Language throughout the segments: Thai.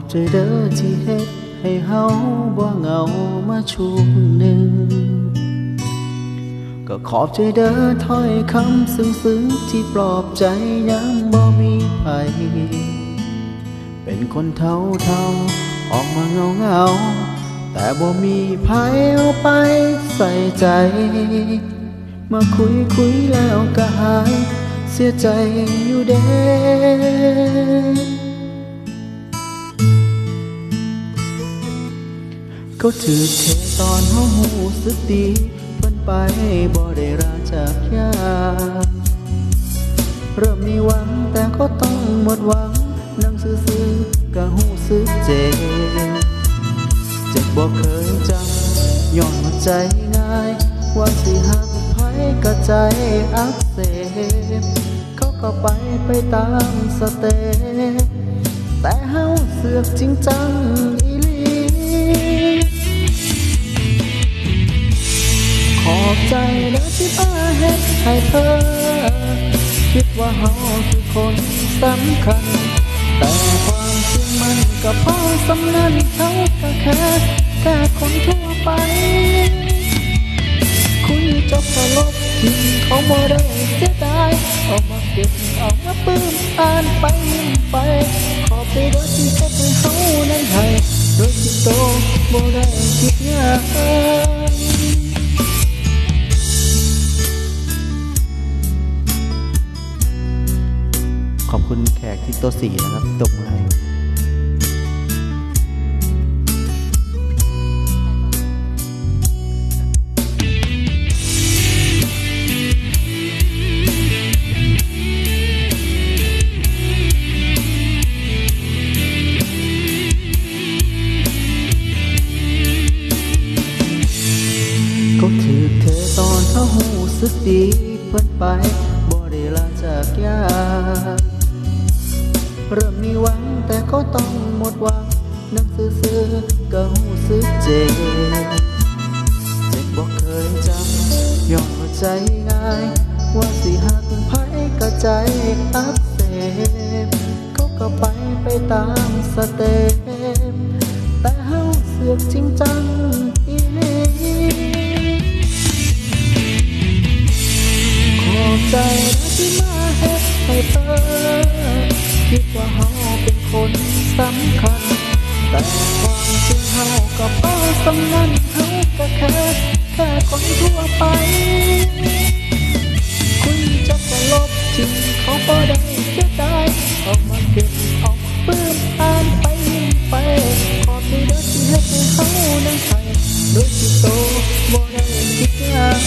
อบใจเด้อที่เฮ็ดให้เฮาบ่เหงามาช่วงหนึ่ง ก็ขอบใจเด้อถ้อยคำซึ้งๆที่ปลอบใจยามบ่มีไผเป็นคนเท่าเท่าๆออกมาเงาเงาแต่บ่มีไผเอาไปใส่ใจ มาคุยคุยแล้วก็หาย เสียใจอยู่เด้ เขาถือเทตอนเฮาหูสึกดีเพิ่นไปบ่ได้ราจากยาเริ่มมีหวังแต่ก็ต้องหมดหวังนั่งซื่อๆก็หูสึกเจ็บเจ็บบ่เคยจำย้อนมาใจง่าย ว่าสิหักไผก็ใจอักเสบเขาก็ไปไปตามสเตแต่เฮาเสือกจริงจังอี ใจเด้อที่มาเฮ็ดให้เธอ คิดว่าเฮาคือคนสำคัญ แต่ความจริงมันก็พอสำนันเขาก็แค่แค่คนทั่วไป คุยจบก็ลบทิ้งเขาบ่ได้เสียดายเอามาเก็บเอามาปื้มอ่านไปยิ้มไป ขอบใจเด้อที่เฮ็ดให้เฮานั้นให้โดยที่โตบ่ได้คิดยาก ขอบคุณแขกที่โต๊ะสี่นะครับตบมือให้ก็ถือเธอตอนเขาหูสึกดีเพิ่นไป เริ่มมีหวังแต่ก็ต้องหมดหวังนั่งซื่ออก็หูซื้อเจ็บเจ็บบอกเคยจำยอมใจง่าย ว่าสิหักไผก็ใจอักเสบเขาก็ไปไปตามสเต็ป คนสำคัญ แต่ความจริงเฮาก็บ่สำนันเฮาก็แค่แค่คนทั่วไป คุยจบก็ลบทิ้งเขาบ่ได้เสียดายเอามาเก็บเอามาปลื้มอ่านไปยิ้มไปขอบใจเด้อที่เฮ็ดให้เฮานั้นใส่โดยที่โตบ่ได้คิดยาก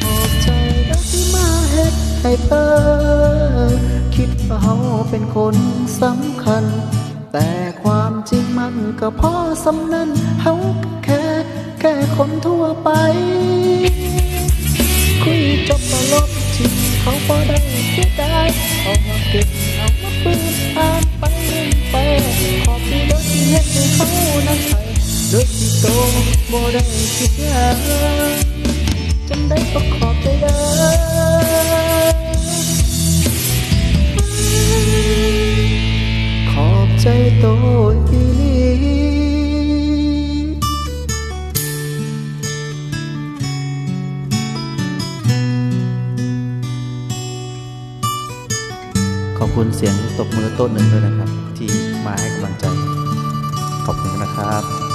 ขอบใจเด้อที่มาเฮ็ดให้เธอ คิดว่าเฮาเป็นคนสำคัญ แต่ความจริงมันก็พอสำนันเฮาแค่แค่คนทั่วไป คุยจบก็ลบทิ้งเขาบ่ได้เสียดายเอามาเก็บเอามาปืนอ่านไปเล่นไปขอบใจเด้อที่เฮ็ดให้เขานั้นใส่โดยที่โตบ่ได้คิดยากจำได้ก็ขอบใจเด้ ขอบคุณเสียงตบมือโต๊ะหนึ่งด้วยนะครับ ที่มาให้กำลังใจ ขอบคุณนะครับ